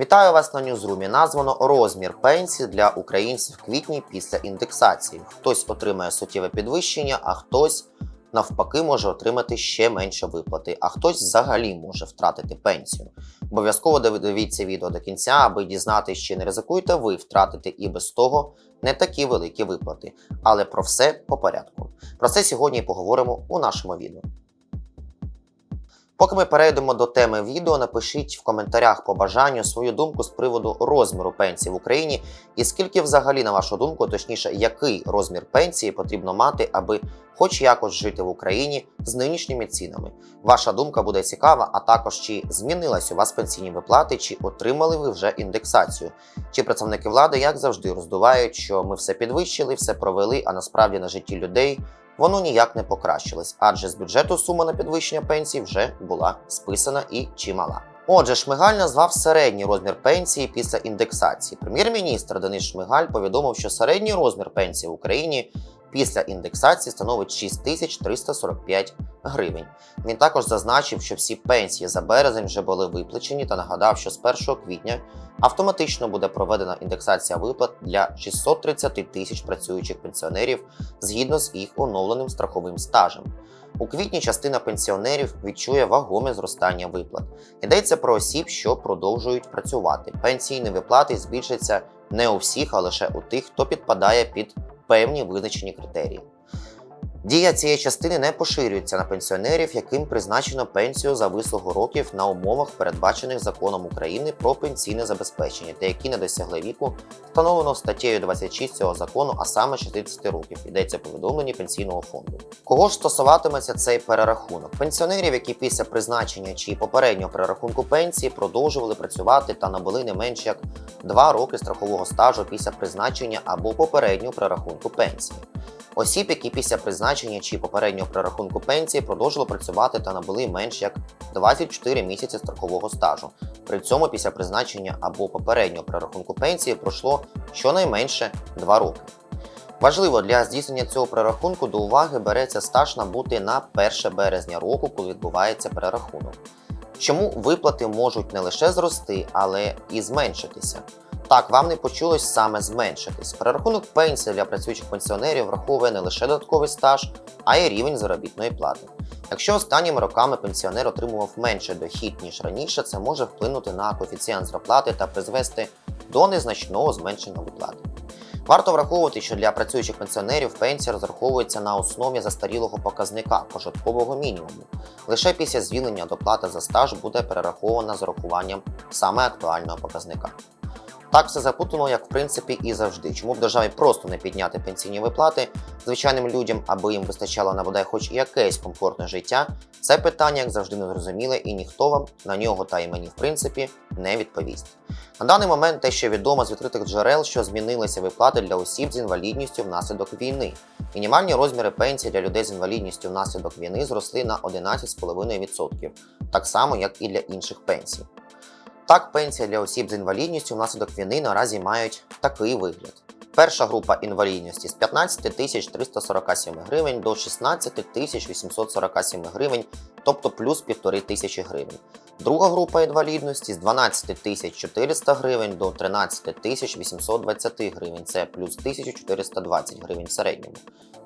Вітаю вас на Ньюзрумі. Названо розмір пенсії для українців в квітні після індексації. Хтось отримає суттєве підвищення, а хтось навпаки може отримати ще менше виплати, а хтось взагалі може втратити пенсію. Обов'язково див- дивіться відео до кінця, аби дізнатися, чи не ризикуєте ви втратити і без того не такі великі виплати. Але про все по порядку. Про це сьогодні поговоримо у нашому відео. Поки ми перейдемо до теми відео, напишіть в коментарях по бажанню свою думку з приводу розміру пенсії в Україні і скільки взагалі, на вашу думку, точніше, який розмір пенсії потрібно мати, аби хоч якось жити в Україні з нинішніми цінами. Ваша думка буде цікава, а також чи змінилась у вас пенсійні виплати, чи отримали ви вже індексацію. Чи представники влади, як завжди, роздувають, що ми все підвищили, все провели, а насправді на житті людей воно ніяк не покращилось, адже з бюджету сума на підвищення пенсії вже була списана і чимала. Отже, Шмигаль назвав середній розмір пенсії після індексації. Прем'єр-міністр Денис Шмигаль повідомив, що середній розмір пенсії в Україні після індексації становить 6345 гривень. Він також зазначив, що всі пенсії за березень вже були виплачені та нагадав, що з 1 квітня автоматично буде проведена індексація виплат для 630 тисяч працюючих пенсіонерів згідно з їх оновленим страховим стажем. У квітні частина пенсіонерів відчує вагоме зростання виплат. Йдеться про осіб, що продовжують працювати. Пенсійні виплати збільшаться не у всіх, а лише у тих, хто підпадає під певні визначені критерії. Дія цієї частини не поширюється на пенсіонерів, яким призначено пенсію за вислугу років на умовах, передбачених законом України про пенсійне забезпечення, та які не досягли віку, встановлено статтею 26 цього закону, а саме 60 років. Йдеться у повідомленні пенсійного фонду. Кого ж стосуватиметься цей перерахунок? Пенсіонерів, які після призначення чи попереднього перерахунку пенсії продовжували працювати та набули не менш як 2 роки страхового стажу після призначення або попереднього перерахунку пенсії. Осіб, які після призначення чи попереднього прорахунку пенсії продовжили працювати та набули менш як 24 місяці страхового стажу. При цьому після призначення або попереднього прорахунку пенсії пройшло щонайменше 2 роки. Важливо для здійснення цього прорахунку до уваги береться стаж набути на 1 березня року, коли відбувається перерахунок. Чому виплати можуть не лише зрости, але і зменшитися? Так, вам не почулось саме зменшитись. Перерахунок пенсії для працюючих пенсіонерів враховує не лише додатковий стаж, а й рівень заробітної плати. Якщо останніми роками пенсіонер отримував менше дохід, ніж раніше, це може вплинути на коефіцієнт зарплати та призвести до незначного зменшення виплати. Варто враховувати, що для працюючих пенсіонерів пенсія розраховується на основі застарілого показника прожиткового мінімуму. Лише після звільнення доплата за стаж буде перерахована з урахуванням саме актуального показника. Так все запутано, як в принципі і завжди. Чому б державі просто не підняти пенсійні виплати звичайним людям, аби їм вистачало на бодай хоч якесь комфортне життя? Це питання, як завжди, незрозуміле, і ніхто вам на нього та й мені, в принципі, не відповість. На даний момент те, що відомо з відкритих джерел, що змінилися виплати для осіб з інвалідністю внаслідок війни. Мінімальні розміри пенсій для людей з інвалідністю внаслідок війни зросли на 11,5%, так само як і для інших пенсій. Так, пенсія для осіб з інвалідністю внаслідок війни наразі мають такий вигляд. Перша група інвалідності з 15 тисяч 347 гривень до 16 тисяч 847 гривень, тобто плюс 1,5 тисячі гривень. Друга група інвалідності з 12 тисяч 400 гривень до 13 тисяч 820 гривень, це плюс 1420 гривень в середньому.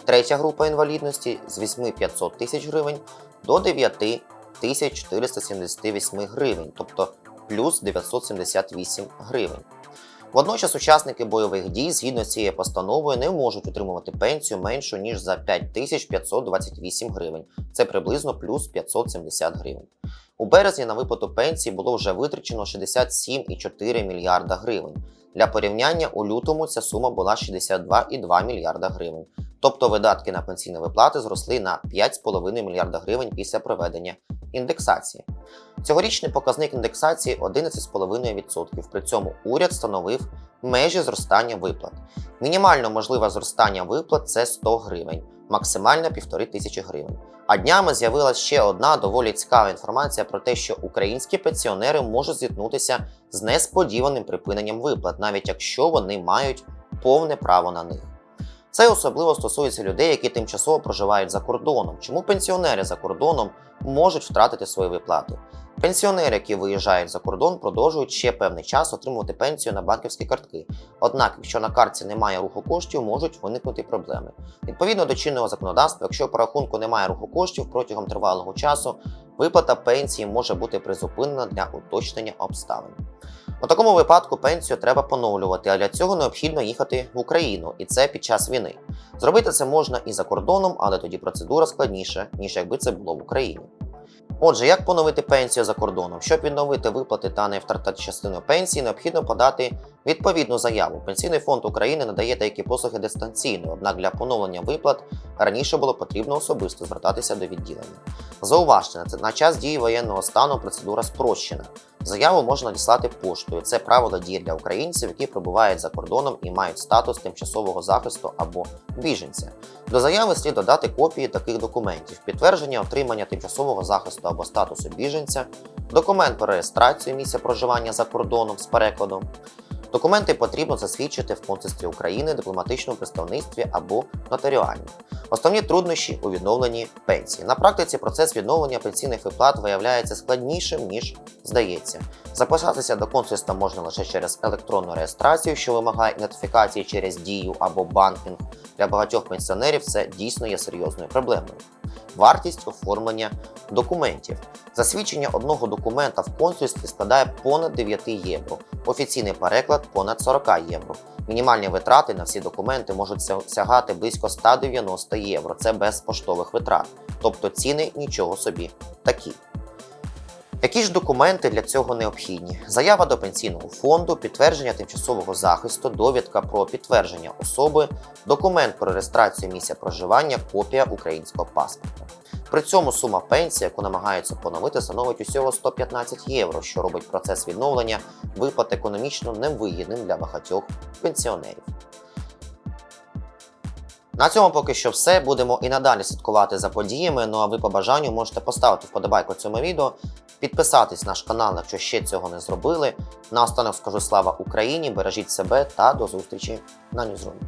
Третя група інвалідності з 8 500 тисяч гривень до 9 тисяч 478 гривень, тобто плюс 978 гривень. Водночас учасники бойових дій згідно з цією постановою не можуть отримувати пенсію меншу ніж за 5528 гривень. Це приблизно плюс 570 гривень. У березні на виплату пенсії було вже витрачено 67,4 мільярда гривень. Для порівняння у лютому ця сума була 62,2 мільярда гривень. Тобто видатки на пенсійні виплати зросли на 5,5 мільярда гривень після проведення індексації. Цьогорічний показник індексації 11,5%. При цьому уряд встановив межі зростання виплат. Мінімально можливе зростання виплат це 100 гривень, максимально 1,5 тисячі гривень. А днями з'явилася ще одна доволі цікава інформація про те, що українські пенсіонери можуть зіткнутися з несподіваним припиненням виплат, навіть якщо вони мають повне право на них. Це особливо стосується людей, які тимчасово проживають за кордоном. Чому пенсіонери за кордоном можуть втратити свої виплати? Пенсіонери, які виїжджають за кордон, продовжують ще певний час отримувати пенсію на банківські картки. Однак, якщо на картці немає руху коштів, можуть виникнути проблеми. Відповідно до чинного законодавства, якщо по рахунку немає руху коштів протягом тривалого часу, виплата пенсії може бути призупинена для уточнення обставин. У такому випадку пенсію треба поновлювати, а для цього необхідно їхати в Україну, і це під час війни. Зробити це можна і за кордоном, але тоді процедура складніша, ніж якби це було в Україні. Отже, як поновити пенсію за кордоном? Щоб відновити виплати та не втратити частину пенсії, необхідно подати відповідну заяву. Пенсійний фонд України надає деякі послуги дистанційно, однак для поновлення виплат раніше було потрібно особисто звертатися до відділення. Зауважте, на час дії воєнного стану процедура спрощена. Заяву можна надіслати поштою. Це правило діє для українців, які перебувають за кордоном і мають статус тимчасового захисту або біженця. До заяви слід додати копії таких документів: підтвердження отримання тимчасового захисту або статусу біженця, документ про реєстрацію місця проживання за кордоном з перекладом. Документи потрібно засвідчити в консульстві України, дипломатичному представництві або нотаріально. Основні труднощі у відновленні пенсії. На практиці процес відновлення пенсійних виплат виявляється складнішим, ніж здається. Записатися до консульства можна лише через електронну реєстрацію, що вимагає ідентифікації через дію або банкінг. Для багатьох пенсіонерів це дійсно є серйозною проблемою. Вартість оформлення документів. Засвідчення одного документа в консульстві складає понад 9 євро, офіційний переклад понад 40 євро. Мінімальні витрати на всі документи можуть сягати близько 190 євро. Це без поштових витрат. Тобто ціни нічого собі такі. Які ж документи для цього необхідні? Заява до пенсійного фонду, підтвердження тимчасового захисту, довідка про підтвердження особи, документ про реєстрацію місця проживання, копія українського паспорта. При цьому сума пенсії, яку намагаються поновити, становить усього 115 євро, що робить процес відновлення виплат економічно невигідним для багатьох пенсіонерів. На цьому поки що все. Будемо і надалі слідкувати за подіями. Ну а ви по бажанню можете поставити вподобайку цьому відео, підписатись на наш канал, якщо ще цього не зробили. Наостанок скажу слава Україні, бережіть себе та до зустрічі на Ньюзрумі.